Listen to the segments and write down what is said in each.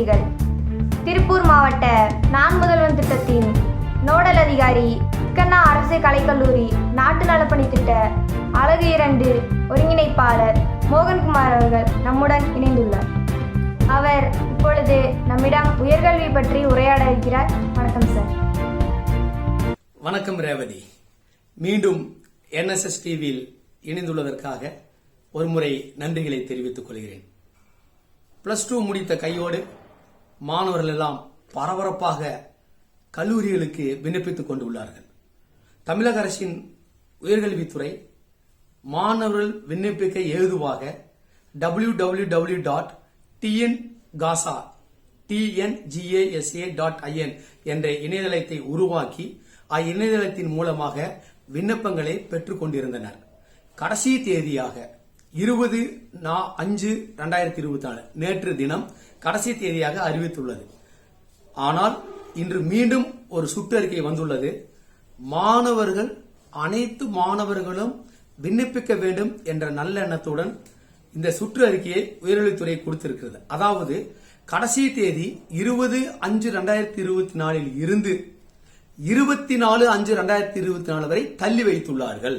செய்திகள் திருப்பூர் மாவட்ட நான் முதல்வன் திட்டத்தின் நோடல் அதிகாரி இக்கண்ணா அரசு கலைக்கல்லூரி நாட்டு நலப்பணி திட்ட அழகு இரண்டு ஒருங்கிணைப்பாளர் மோகன்குமார் அவர்கள் நம்முடன் இணைந்துள்ளார். அவர் இப்பொழுது நம்மிடம் உயர்கல்வி பற்றி உரையாட இருக்கிறார். வணக்கம் சார். வணக்கம் ரேவதி. மீண்டும் என்எஸ்எஸ் டிவியில் இணைந்துள்ளதற்காக ஒருமுறை நன்றிகளை தெரிவித்துக் கொள்கிறேன். பிளஸ் டூ முடித்த கையோடு மாணவர்கள் எல்லாம் பரபரப்பாக கல்லூரிகளுக்கு விண்ணப்பித்துக் கொண்டுள்ளார்கள். தமிழக அரசின் உயர்கல்வித்துறை மாணவர்கள் விண்ணப்பிக்க ஏதுவாக W W W dot TN Gaza TNGASA dot IN என்ற இணையதளத்தை உருவாக்கி அந்நிணையதளத்தின் மூலமாக விண்ணப்பங்களை பெற்றுக் கொண்டிருந்தனர். கடைசி தேதியாக இருபது நா அஞ்சு ரெண்டாயிரத்தி இருபத்தி நாலு. நேற்று தினம் கடைசி தேதியாக அறிவித்துள்ளது. ஆனால் இன்று மீண்டும் ஒரு சுற்றறிக்கை வந்துள்ளது. மாணவர்கள் அனைத்து மாணவர்களும் விண்ணப்பிக்க வேண்டும் என்ற நல்லெண்ணத்துடன் இந்த சுற்று அறிக்கையை உயர்கல்வித்துறை கொடுத்திருக்கிறது. அதாவது கடைசி தேதி இருபது அஞ்சு ரெண்டாயிரத்தி இருபத்தி நாலில் இருந்து இருபத்தி நாலு அஞ்சு ரெண்டாயிரத்தி இருபத்தி நாலு வரை தள்ளி வைத்துள்ளார்கள்.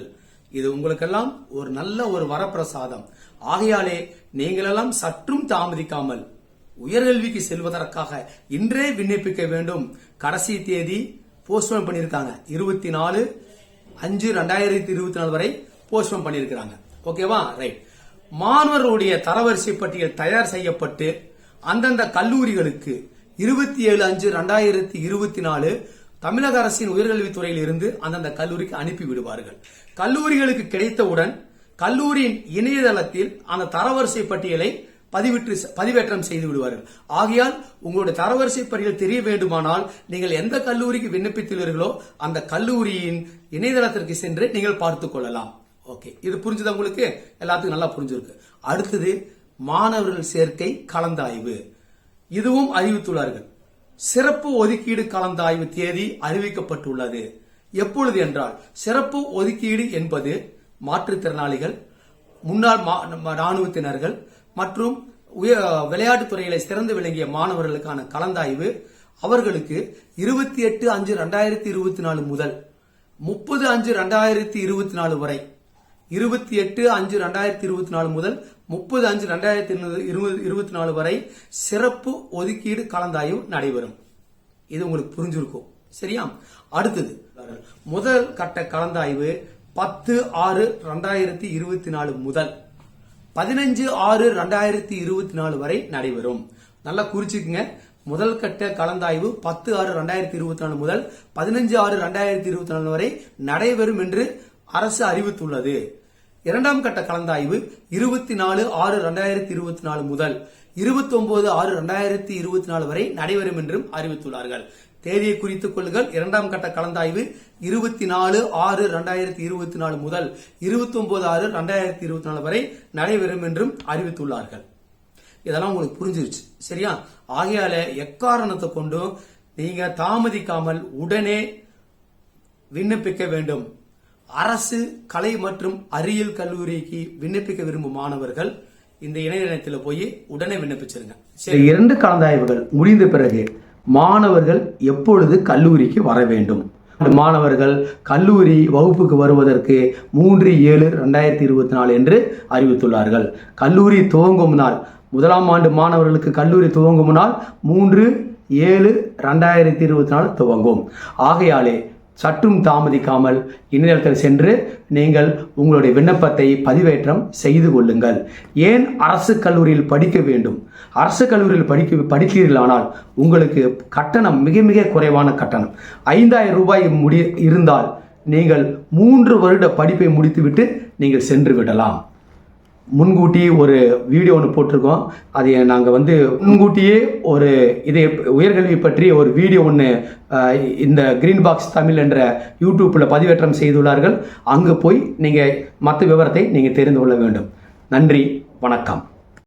இது உங்களுக்கெல்லாம் ஒரு நல்ல ஒரு வரப்பிரசாதம். ஆகையாலே நீங்களெல்லாம் சற்றும் தாமதிக்காமல் உயர்கல்விக்கு செல்வதற்காக இன்றே விண்ணப்பிக்க வேண்டும். கடைசி தேதி போஸ்ட்போன் பண்ணியிருக்காங்க. இருபத்தி நாலு அஞ்சு ரெண்டாயிரத்தி இருபத்தி நாலு வரை போஸ்ட்போன் பண்ணியிருக்கிறாங்க. ஓகேவா ரைட் மாணவர்களுடைய தரவரிசை பட்டியல் தயார் செய்யப்பட்டு அந்தந்த கல்லூரிகளுக்கு இருபத்தி ஏழு அஞ்சு ரெண்டாயிரத்தி இருபத்தி நாலு தமிழக அரசின் உயர்கல்வித்துறையில் இருந்து அந்தந்த கல்லூரிக்கு அனுப்பி விடுவார்கள். கல்லூரிகளுக்கு கிடைத்தவுடன் கல்லூரியின் இணையதளத்தில் அந்த தரவரிசை பட்டியலை பதிவிட்டு பதிவேற்றம் செய்து விடுவார்கள். ஆகையால் உங்களுடைய தரவரிசை பட்டியல் தெரிய வேண்டுமானால் நீங்கள் எந்த கல்லூரிக்கு விண்ணப்பித்துள்ளீர்களோ அந்த கல்லூரியின் இணையதளத்திற்கு சென்று நீங்கள் பார்த்துக் கொள்ளலாம். ஓகே. இது புரிஞ்சுதா உங்களுக்கு? எல்லாத்துக்கும் நல்லா புரிஞ்சிருக்கு. அடுத்தது மாணவர்கள் சேர்க்கை கலந்தாய்வு. இதுவும் அறிவித்துள்ளார்கள். சிறப்பு ஒதுக்கீடு கலந்தாய்வு தேதி அறிவிக்கப்பட்டுள்ளது. எப்பொழுது என்றால் சிறப்பு ஒதுக்கீடு என்பது மாற்றுத்திறனாளிகள் முன்னாள் மா- ராணுவத்தினர்கள் மற்றும் விளையாட்டுத் துறையில சிறந்து விளங்கிய மாணவர்களுக்கான கலந்தாய்வு அவர்களுக்கு இருபத்தி எட்டு அஞ்சு ரெண்டாயிரத்தி இருபத்தி நாலு முதல் முப்பது அஞ்சு ரெண்டாயிரத்தி இருபத்தி நாலு வரை. இருபத்தி எட்டு அஞ்சு ரெண்டாயிரத்தி இருபத்தி நாலு முதல் முப்பது அஞ்சு ரெண்டாயிரத்தி இருபத்தி நாலு வரை சிறப்பு ஒதுக்கீடு கலந்தாய்வு நடைபெறும். இது உங்களுக்கு புரிஞ்சிருக்கும். சரியா? அடுத்தது முதல் கட்ட கலந்தாய்வு பத்து ஆறு ரெண்டாயிரத்தி இருபத்தி நாலு முதல் பதினஞ்சு ஆறு ரெண்டாயிரத்தி இருபத்தி நாலு வரை நடைபெறும். நல்லா குறிச்சுக்குங்க. முதல் கட்ட கலந்தாய்வு பத்து ஆறு ரெண்டாயிரத்தி இருபத்தி நாலு முதல் பதினஞ்சு ஆறு ரெண்டாயிரத்தி இருபத்தி நாலு வரை நடைபெறும் என்று அரசு அறிவித்துள்ளது. இரண்டாம் கட்ட கலந்தாய்வு இருபத்தி நாலு ஆறு ரெண்டாயிரத்தி இருபத்தி நாலு முதல் இருபத்தி ஒன்பது ஆறு ரெண்டாயிரத்தி இருபத்தி நாலு வரை நடைபெறும் என்றும் அறிவித்துள்ளார்கள். தேதியை குறித்துக் கொள்ளுங்கள். இரண்டாம் கட்ட கலந்தாய்வு இருபத்தி நாலு ஆறு ரெண்டாயிரத்தி இருபத்தி நாலு முதல் இருபத்தி ஒன்பது ஆறு ரெண்டாயிரத்தி இருபத்தி நாலு வரை நடைபெறும் என்றும் அறிவித்துள்ளார்கள். இதெல்லாம் உங்களுக்கு புரிஞ்சிருச்சு. சரியா? ஆகையால எக்காரணத்தை கொண்டும் நீங்க தாமதிக்காமல் உடனே விண்ணப்பிக்க வேண்டும். அரசு கலை மற்றும் அறிவியல் கல்லூரிக்கு விண்ணப்பிக்க விரும்பும் மாணவர்கள் இந்த இணையதளத்தில் போய் உடனே விண்ணப்பிச்சிருங்க. சரி இரண்டு கலந்தாய்வுகள் முடிந்த பிறகு மாணவர்கள் எப்பொழுது கல்லூரிக்கு வர வேண்டும்? மாணவர்கள் கல்லூரி வகுப்புக்கு வருவதற்கு மூன்று ஏழு ரெண்டாயிரத்தி இருபத்தி நாலு என்று அறிவித்துள்ளார்கள். கல்லூரி துவங்கும் நாள் முதலாம் ஆண்டு மாணவர்களுக்கு கல்லூரி துவங்கும் நாள் மூன்று ஏழு ரெண்டாயிரத்தி இருபத்தி நாலு துவங்கும். ஆகையாலே சற்றும் தாமதிக்காமல் இணையதளத்தில் சென்று நீங்கள் உங்களுடைய விண்ணப்பத்தை பதிவேற்றம் செய்து கொள்ளுங்கள். ஏன் அரசு கல்லூரியில் படிக்க வேண்டும்? அரசு கல்லூரியில் படிக்க படிக்கிறீர்களானால் உங்களுக்கு கட்டணம் மிக மிக குறைவான கட்டணம். ஐந்தாயிரம் ரூபாய் முடி இருந்தால் நீங்கள் மூன்று வருட படிப்பை முடித்துவிட்டு நீங்கள் சென்று விடலாம். முன்கூட்டி ஒரு வீடியோ ஒன்று போட்டிருக்கோம். அதை நாங்கள் வந்து முன்கூட்டியே ஒரு இதை உயர்கல்வி பற்றி ஒரு வீடியோ ஒன்று இந்த கிரீன் பாக்ஸ் தமிழ் என்ற யூடியூப்பில் பதிவேற்றம் செய்துள்ளார்கள். அங்கு போய் நீங்கள் மற்ற விவரத்தை நீங்கள் தெரிந்து கொள்ள வேண்டும். நன்றி வணக்கம்.